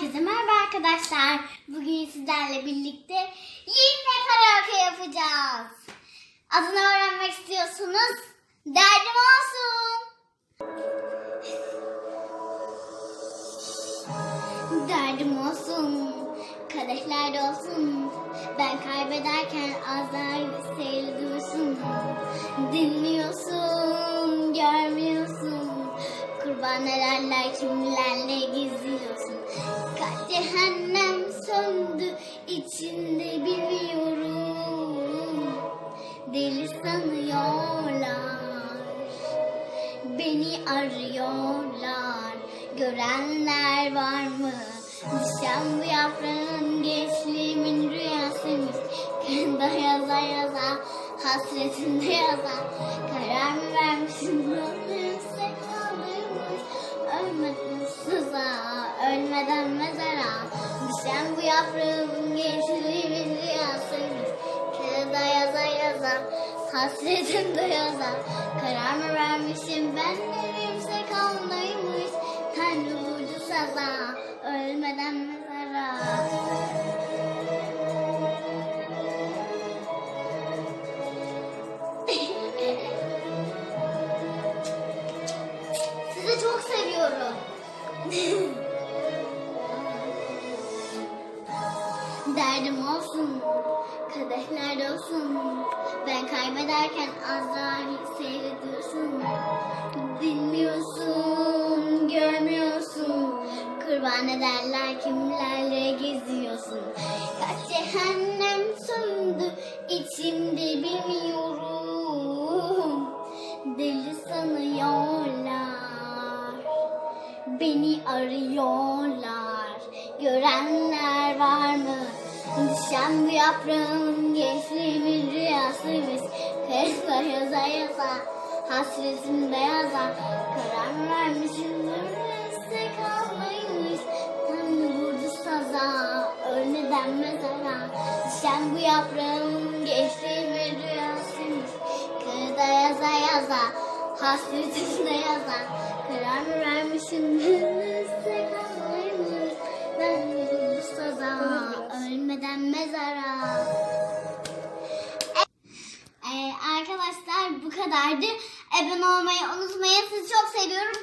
Herkese merhaba arkadaşlar. Bugün sizlerle birlikte yine karaoke yapacağız. Adını öğrenmek istiyorsunuz. Derdim olsun. Derdim olsun. Kadehlerde olsun. Ben kaybederken az daha seyir dursun. Dinliyorsun, Kurban ederler kimlerle geziyorsun. Cehennem söndü içinde biliyorum. Deli sanıyorlar. Beni arıyorlar. Görenler var mı? Düşen bu yaprağın gençliğimin rüyasıymış. Kanda yaza yaza, hasretinde yaza. Karar mı vermişim? Ölürse kaldırmış. Sıza, ölmeden mezara. Düşen bu yaprağın gençliğimin rüyasıymış. Kağıda yaza yaza, hasretimde yaza. Karar mı vermişim ben evimse kalmaymış. Tanrı vurdu saza, ölmeden mezara. Derdim olsun, kadehler olsun. Ben kaybederken Azrail seyrediyorsun. Dinliyorsun, görmüyorsun. Kurban ederler kimlerle geziyorsun. Kaç cehennem söndü içimde bilmiyorum. Deli sanıyorlar. Beni arıyorlar. Görenler var mı? Düşen bu yaprağın gençliğimin rüyasıymış. Kayıtla yaza yaza. Hasretimde yaza. Karar vermişim? Ölmezse kalmaymış. Tanrı vurdu saza. Ölmeden mezara. Düşen bu yaprağın gençliğimin rüyasıymış. Kağıda yaza yaza. Hasretimde yaza. Ölmezse kalmaymış. Ben vurdu saza. Ölmeden mezara. Ee, arkadaşlar bu kadardı. Abone olmayı unutmayın. Sizi çok seviyorum.